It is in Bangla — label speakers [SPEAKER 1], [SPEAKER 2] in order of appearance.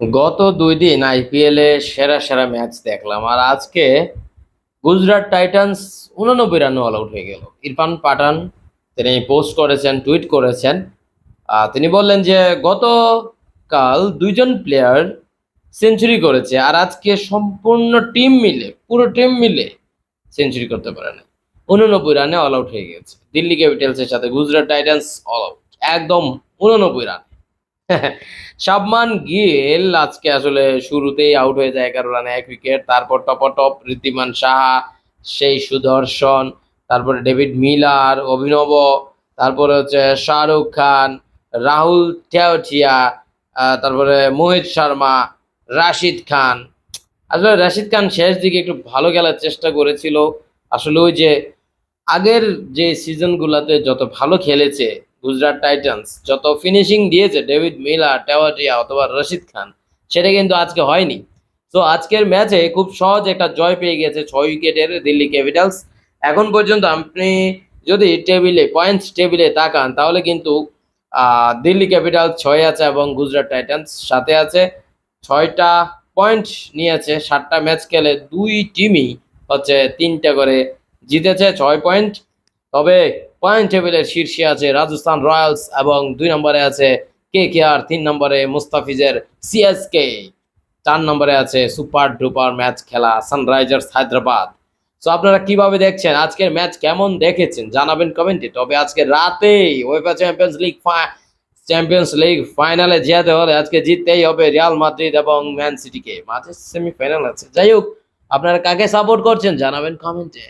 [SPEAKER 1] গত দুই দিন আইপিএল সেরা সেরা ম্যাচ দেখলাম, আর আজকে গুজরাট টাইটান্স উননব্বই রানে অল আউট হয়ে গেল। ইরফান পাঠান, তিনি পোস্ট করেছেন, টুইট করেছেন তিনি বললেন যে গতকাল দুইজন প্লেয়ার সেঞ্চুরি করেছে, আর আজকে সম্পূর্ণ টিম মিলে, পুরো টিম মিলে সেঞ্চুরি করতে পারে না উননব্বই রানে অল আউট হয়ে গেছে। দিল্লি ক্যাপিটালসের সাথে গুজরাট টাইটান্স অল আউট একদম উননব্বই রান। শাবমান গিল আজকে আসলে শুরুতেই আউট হয়ে যায় এগারো রানে এক উইকেট তারপর টপটপ ঋদ্ধিমান সাহা সেই সুদর্শন তারপরে ডেভিড মিলার অভিনব তারপরে হচ্ছে শাহরুখ খান রাহুল আহ, তারপরে মোহিত শর্মা রাশিদ খান। আসলে রাশিদ খান শেষ দিকে একটু ভালো খেলার চেষ্টা করেছিল। আসলে ওই যে আগের যে সিজনগুলোতে যত ভালো খেলেছে গুজরাট টাইটান্স, যত ফিনিশিং দিয়েছে ডেভিড মিলার টেওয়াটিয়া অথবা রশিদ খান, সেটা কিন্তু আজকে হয়নি। তো আজকের ম্যাচে খুব সহজ একটা জয় পেয়ে গেছে ছয় উইকেটের দিল্লি ক্যাপিটালস। এখন পর্যন্ত আপনি যদি টেবিলে পয়েন্টস টেবিলে তাকান, তাহলে কিন্তু দিল্লি ক্যাপিটাল ছয় আছে এবং গুজরাট টাইটান্স সাথে আছে। ছয়টা পয়েন্ট নিয়েছে, সাতটা ম্যাচ খেলে দুই টিমই হচ্ছে তিনটা করে জিতেছে, ছয় পয়েন্ট তবে পয়েন্ট টেবিলের শীর্ষে আছে রাজস্থান রয়্যালস এবং দুই নম্বরে আছে কে কে আর তিন নম্বরে মুস্তাফিজের সিএসকে চার নম্বরে আছে সুপার ডুপার ম্যাচ খেলা সানরাইজার্স হায়দ্রাবাদ। সো আপনারা কীভাবে দেখছেন? আজকের ম্যাচ কেমন দেখেছেন? জানাবেন কমেন্টে। তবে আজকে রাতেই UEFA champions league champions league ফাইনালে যেতে হলে আজকে জিততেই হবে রিয়াল মাদ্রিদ এবং ম্যান সিটিকে। মাঝে সেমিফাইনাল আছে। যাই হোক, আপনারা কাকে সাপোর্ট করছেন? জানাবেন কমেন্টে।